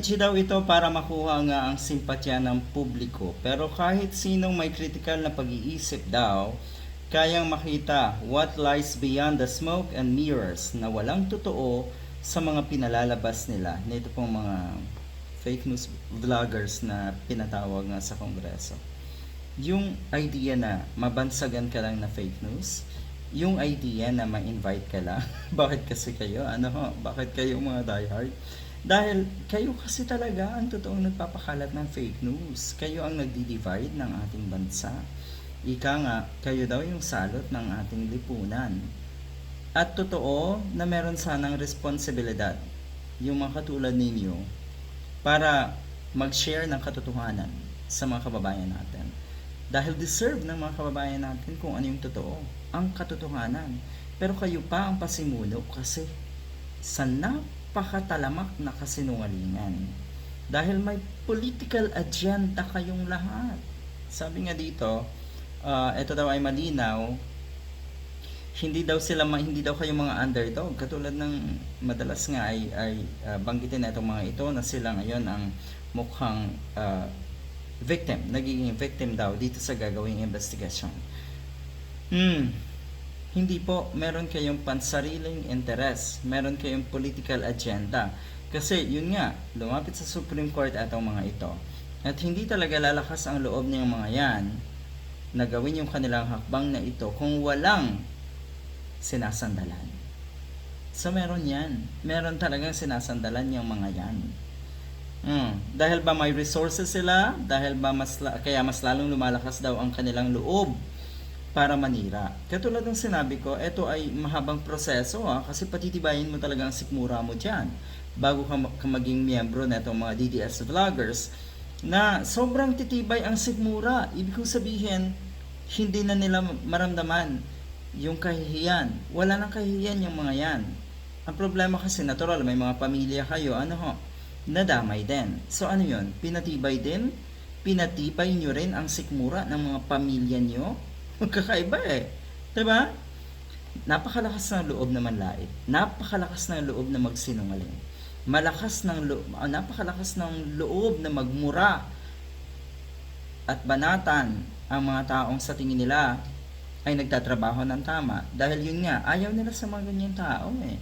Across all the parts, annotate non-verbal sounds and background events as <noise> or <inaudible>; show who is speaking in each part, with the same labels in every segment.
Speaker 1: Strategy daw ito para makuha nga ang simpatya ng publiko. Pero kahit sinong may critical na pag-iisip daw, kayang makita what lies beyond the smoke and mirrors na walang totoo sa mga pinalalabas nila nito pong mga fake news vloggers na pinatawag nga sa Kongreso. Yung idea na mabansagan ka lang na fake news, yung idea na ma-invite ka lang, <laughs> bakit kasi kayo, ano ho, bakit kayo mga diehard? Dahil kayo kasi talaga ang totoong nagpapakalat ng fake news. Kayo ang nagdi-divide ng ating bansa. Ika nga, kayo daw yung salot ng ating lipunan. At totoo na meron sanang responsibilidad yung mga katulad ninyo para mag-share ng katotohanan sa mga kababayan natin. Dahil deserve ng mga kababayan natin kung ano yung totoo, ang katotohanan. Pero kayo pa ang pasimuno kasi sa napakatalamak na kasinungalingan. Dahil may political agenda kayong lahat. Sabi nga dito, uh, ito daw ay malinaw, hindi daw sila hindi daw kayo mga underdog katulad ng madalas nga ay ay uh, banggitin na itong mga ito na sila ngayon ang mukhang uh, victim nagiging victim daw dito sa gagawing investigasyon hmm hindi po meron kayong pansariling interes meron kayong political agenda kasi yun nga lumapit sa Supreme Court atong mga ito at hindi talaga lalakas ang loob ng mga yan na gawin yung kanilang hakbang na ito kung walang sinasandalan. So meron yan. Meron talagang sinasandalan yung mga yan. Mm. Dahil ba may resources sila? Dahil ba mas kaya mas lalong lumalakas daw ang kanilang loob para manira. Katulad ng sinabi ko, ito ay mahabang proseso ha, kasi patitibayin mo talaga ang sikmura mo dyan bago ka, ma- ka maging miyembro na itong mga DDS vloggers na sobrang titibay ang sikmura. Ibig kong sabihin, hindi na nila maramdaman yung kahihiyan. Wala nang kahihiyan yung mga yan. Ang problema kasi natural, may mga pamilya kayo, ano ho, nadamay din. So ano yun? Pinatibay din? Pinatibay nyo rin ang sikmura ng mga pamilya nyo? Magkakaiba eh. 'Di ba? Napakalakas ng loob na manlait. Napakalakas ng loob na magsinungaling. Malakas ng loob, napakalakas ng loob na magmura at banatan ang mga taong sa tingin nila ay nagtatrabaho ng tama. Dahil yun nga, ayaw nila sa mga ganyan tao eh.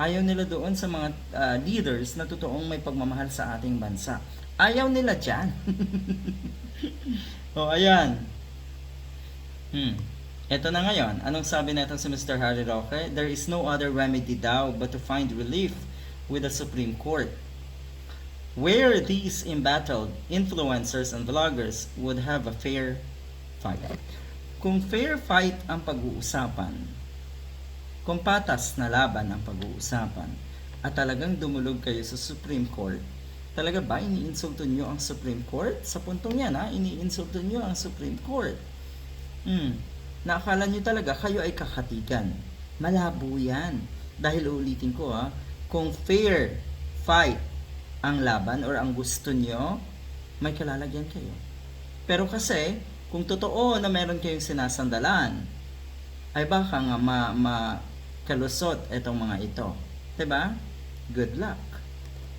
Speaker 1: Ayaw nila doon sa mga ah, leaders na totoong may pagmamahal sa ating bansa. Ayaw nila dyan. <laughs> o, ayan. Hmm. Ito na ngayon. Anong sabi natin si Mr. Harry Roque? There is no other remedy daw but to find relief with the Supreme Court. Where these embattled influencers and vloggers would have a fair fight. Kung fair fight ang pag-uusapan, kung patas na laban ang pag-uusapan, at talagang dumulog kayo sa Supreme Court, talaga ba iniinsulto nyo ang Supreme Court? Sa puntong yan ha, iniinsulto nyo ang Supreme Court. Hmm, naakala nyo talaga kayo ay kakatikan. Malabo yan. Dahil ulitin ko ha, kung fair fight ang laban or ang gusto nyo, may kalalagyan kayo. Pero kasi, kung totoo na meron kayong sinasandalan, ay baka nga ma, ma kalusot itong mga ito. ba? Good luck.